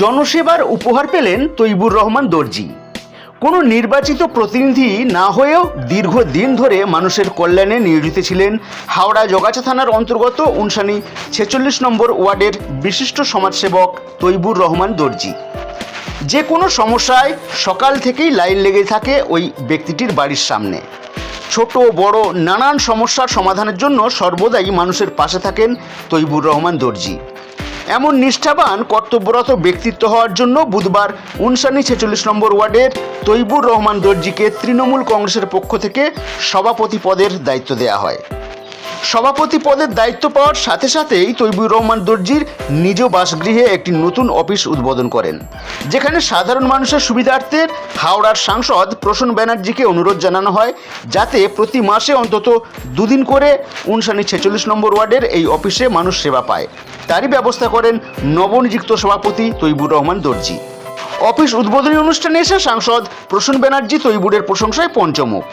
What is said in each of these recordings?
জনসেবার উপহার পেলেন তৈবুর রহমান দর্জি। কোনো নির্বাচিত প্রতিনিধি না হয়েও দীর্ঘদিন ধরে মানুষের কল্যাণে নিয়োজিত ছিলেন হাওড়া জগাছা থানার অন্তর্গত উনসানি ছেচল্লিশ নম্বর ওয়ার্ডের বিশিষ্ট সমাজসেবক তৈবুর রহমান দর্জি। যে কোনো সমস্যায় সকাল থেকেই লাইন লেগে থাকে ওই ব্যক্তিটির বাড়ির সামনে। ছোট, বড়, নানান সমস্যার সমাধানের জন্য সর্বদাই মানুষের পাশে থাকেন তৈবুর রহমান দর্জি। এমন নিষ্ঠাবান, কর্তব্যরত ব্যক্তিত্ব হওয়ার জন্য বুধবার উনসানি ছেচল্লিশ নম্বর ওয়ার্ডের তৈবুর রহমান দর্জিকে তৃণমূল কংগ্রেসের পক্ষ থেকে সভাপতি পদের দায়িত্ব দেওয়া হয়। সভাপতি পদের দায়িত্ব পাওয়ার সাথে সাথেই তৈবুর রহমান দর্জির নিজ বাসগৃহে একটি নতুন অফিস উদ্বোধন করেন, যেখানে সাধারণ মানুষের সুবিধার্থে হাওড়ার সাংসদ প্রসন্ন ব্যানার্জিকে অনুরোধ জানানো হয়, যাতে প্রতি মাসে অন্তত দুদিন করে উনসানি ছেচল্লিশ নম্বর ওয়ার্ডের এই অফিসে মানুষ সেবা পায়। তারই ব্যবস্থা করেন নবনিযুক্ত সভাপতি তৈবুর রহমান দর্জি। অফিস উদ্বোধনী অনুষ্ঠানে এসে সাংসদ প্রসূন ব্যানার্জি তৈবুরের প্রশংসায় পঞ্চমুখ।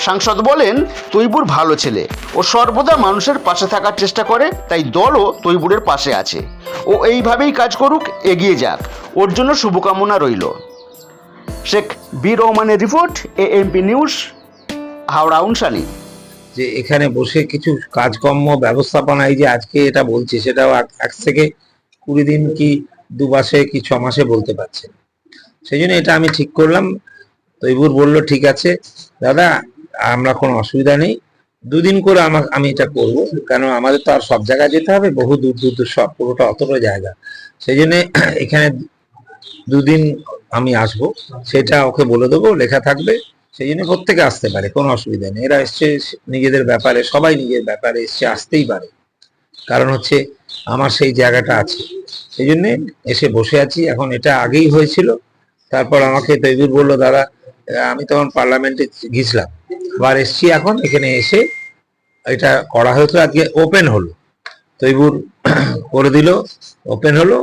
সাংসদ বলেন, তৈবুর ভালো ছেলে। ও সর্বদা মানুষের পাশে থাকার চেষ্টা করে, তাই দলও তৈবুরের পাশে আছে। ও এইভাবেই কাজ করুক, এগিয়ে যাক। ওর জন্য শুভকামনা রইল। শেখ বি রহমানের report A MP news, Howrah Unsani যে এখানে বসে কিছু কাজকর্ম ব্যবস্থাপনা, এই যে আজকে এটা বলছি, সেটাও এক- থেকে কুড়ি দিন কি দু মাসে, কি ছ মাসে বলতে পারছে। সেই জন্য এটা আমি ঠিক করলাম। তৈবুর বলল, ঠিক আছে। দাদা, আমরা কোনো অসুবিধা নেই। দুদিন করে আমা আমি এটা করব। কেন, আমাদের তো আর সব জায়গায় যেতে হবে। বহু দূর দূর দূর, সব পুরোটা অতটা জায়গা। সেই জন্য এখানে দুদিন আমি আসব। সেটা ওকে বলে দেবো। লেখা থাকবে। সেই জন্য প্রত্যেকে আসতে পারে। কোনো অসুবিধা নেই। এরা এসছে নিজেদের ব্যাপারে, সবাই নিজের ব্যাপারে এসছে, আসতেই পারে। কারণ হচ্ছে আমার সেই জায়গাটা আছে। সেই জন্যে এসে বসে আছি। এখন এটা আগেই হয়েছিল। তারপর আমাকে তৈবুর বলল দাদা আমি তখন পার্লামেন্টে গেছিলাম আবার এসছি এখন, এখানে এসে এটা করা হয়েছিল আজকে ওপেন হলো। তৈবুর করে দিল ওপেন হলো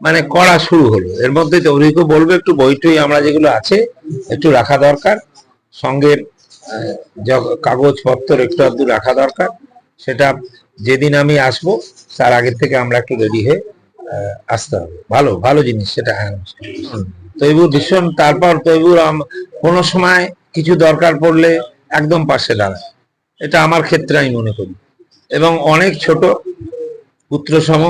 মানে করা শুরু হলো। এর মধ্যে তৈরিকে বলব, একটু বইটই আমরা যেগুলো আছে, একটু রাখা দরকার। সঙ্গে কাগজপত্র একটু আধটু রাখা দরকার। সেটা যেদিন আমি আসব, তার আগের থেকে আমরা একটু রেডি হয়ে আসতে হবে। ভালো ভালো জিনিস সেটা হ্যাঁ তৈবুর ভীষণ, তারপর তৈবুর কোনো সময় কিছু দরকার পড়লে একদম পাশে দাঁড়ায়। এটা আমার ক্ষেত্রে আমি মনে করি। এবং অনেক ছোট পুত্র সম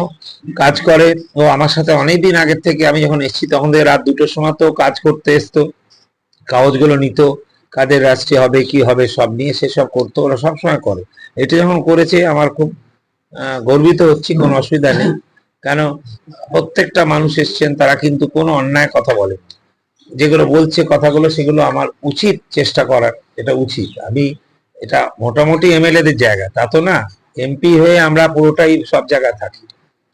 কাজ করে, ও আমার সাথে অনেক দিন আগের থেকে আমি যখন এসেছি তখন থেকে রাত দুটোর সময় তো কাজ করতে এসতো, কাগজগুলো নিত, কাদের রাষ্ট্রে হবে, কি হবে, সব নিয়ে সেসব করতো, ওরা সবসময় করে। এটা যখন করেছে, আমার খুব গর্বিত হচ্ছি, কোনো অসুবিধা নেই। কেন প্রত্যেকটা মানুষ এসছেন, তারা কিন্তু কোনো অন্যায় কথা বলে। যেগুলো বলছে কথাগুলো, সেগুলো আমার উচিত চেষ্টা করার, এটা উচিত। আমি এটা মোটামুটি এমএলএদের জায়গা, তা তো না। এমপি হয়ে আমরা পুরোটাই সব জায়গায় থাকি।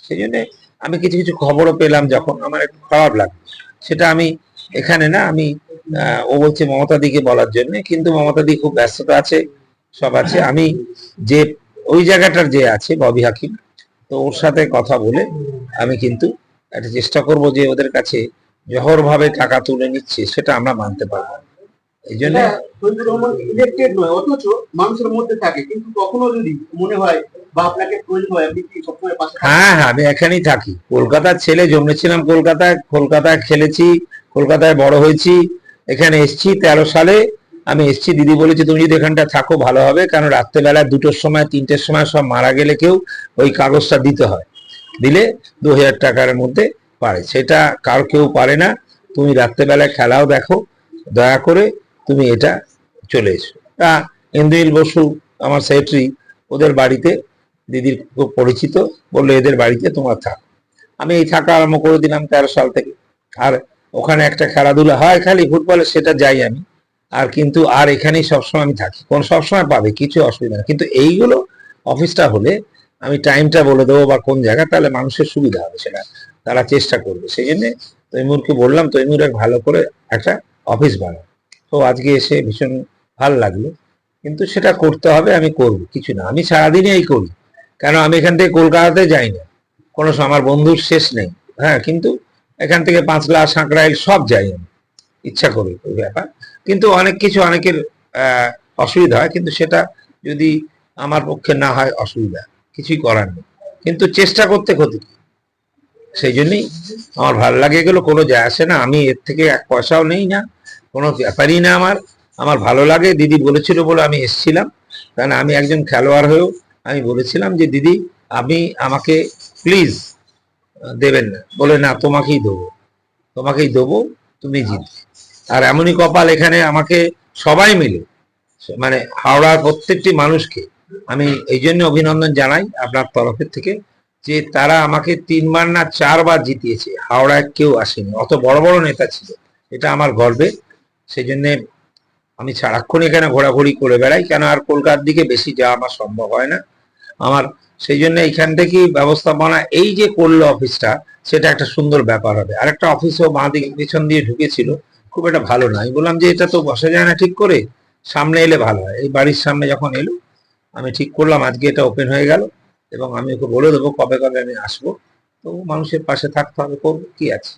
সেই জন্য আমি কিছু কিছু খবরও পেলাম যখন, আমার একটু খারাপ লাগল। সেটা আমি এখানে না, আমি ও বলছে মমতা দিকে বলার জন্য, কিন্তু মমতা দি খুব ব্যস্ততা আছে, সব আছে। আমি যে, ওই জায়গাটার যে আছে, ববি হাকিম তো ওর সাথে কথা বলে আমি কিন্তু একটা চেষ্টা করব যে ওদের কাছে জহর ভাবে টাকা তুলে নিচ্ছে সেটা আমরা মানতে পারব। এই জন্য ইলেক্টেড নয় অথচ মানুষের মধ্যে থাকে কিন্তু কখনো যদি মনে হয় বা আপনাকে প্রয়োজন হয় আপনি কি সবসময় পাশে হ্যাঁ হ্যাঁ আমি এখানেই থাকি। কলকাতার ছেলে জন্মেছিলাম কলকাতায় কলকাতায় খেলেছি কলকাতায় বড় হয়েছি এখানে এসছি তেরো সালে। আমি এসছি, দিদি বলেছি, তুমি যদি এখানটা থাকো, ভালো হবে। কারণ রাত্রেবেলা দুটোর সময়, তিনটের সময় সব মারা গেলে কেউ ওই কাগজটা দিতে হয়। দিলে দু হাজার টাকার মধ্যে পারে। সেটা কার কেউ পারে না। তুমি রাত্রেবেলায় খেলাও দেখো, দয়া করে তুমি এটা চলে এসো। তা ইন্দ্রিল বসু, আমার সেক্রেটারি, ওদের বাড়িতে, দিদির খুব পরিচিত, বলল, এদের বাড়িতে তোমার থাক। আমি এই থাকা আরম্ভ করে দিলাম তেরো সাল থেকে। আর ওখানে একটা খেলাধুলা হয় খালি, ফুটবলে সেটা যাই আমি। আর কিন্তু আর এখানেই সবসময় আমি থাকি। কোন সবসময় পাবে, কিছু অসুবিধা নেই। কিন্তু এইগুলো অফিসটা হলে আমি টাইমটা বলে দেবো বা কোন জায়গা, তাহলে মানুষের সুবিধা হবে সেটা। তারা চেষ্টা করবে। সেই জন্য তৈমুরকে বললাম, তৈমুর এক ভালো করে একটা অফিস বানাও। তো আজকে এসে ভীষণ ভালো লাগল। কিন্তু সেটা করতে হবে, আমি করব। কিছু না। আমি সারাদিনই এই করি। কেন? আমি এখান থেকে কলকাতাতে যাই না। কোনো আমার বন্ধুর শেষ নেই। হ্যাঁ কিন্তু এখান থেকে পাঁচলা সাঁকড়াইল সব যাই আমি। ইচ্ছা করি, ওই ব্যাপার। কিন্তু অনেক কিছু অনেকের অসুবিধা হয়, কিন্তু সেটা যদি আমার পক্ষে না হয় অসুবিধা, কিছুই করার নেই। কিন্তু চেষ্টা করতে ক্ষতি কি? সেই জন্যই আমার ভালো লাগে এগুলো, কোনো যায় আসে না, আমি এর থেকে এক পয়সাও নেই না, কোনো ব্যাপারই না আমার। আমার ভালো লাগে, দিদি বলেছিল বলে আমি এসেছিলাম, কারণ আমি একজন খেলোয়াড় হয়েও আমি বলেছিলাম যে, দিদি, আপনি আমাকে প্লিজ দেবেন না। বলে, না, তোমাকেই দেবো তোমাকেই দেবো, তুমি জিতবে। আর এমনই কপাল এখানে আমাকে সবাই মিলে মানে হাওড়ার প্রত্যেকটি মানুষকে আমি এই জন্য অভিনন্দন জানাই আপনার তরফের থেকে যে তারা আমাকে তিনবার না চারবার জিতিয়েছে, হাওড়ায় কেউ আসেনি, অত বড় বড় নেতা ছিল, এটা আমার গর্বে। সেই জন্য আমি সারাক্ষণ এখানে ঘোরাঘুরি করে বেড়াই, কেন আর কলকাতার দিকে বেশি যাওয়া আমার সম্ভব হয় না। আমার সেই জন্য এইখান থেকেই ব্যবস্থাপনা, এই যে করল অফিসটা, সেটা একটা সুন্দর ব্যাপার হবে। আর একটা অফিসও বাঁ দিকে, পিছন দিয়ে ঢুকেছিল খুব একটা ভালো না। আমি বললাম যে, এটা তো বসা যায় না ঠিক করে, সামনে এলে ভালো হয়। এই বাড়ির সামনে যখন এলো, আমি ঠিক করলাম, আজকে এটা ওপেন হয়ে গেল এবং আমি ওকে বলে দেবো কবে কবে আমি আসব। তো মানুষের পাশে থাকতে হবে, করব কি আছে?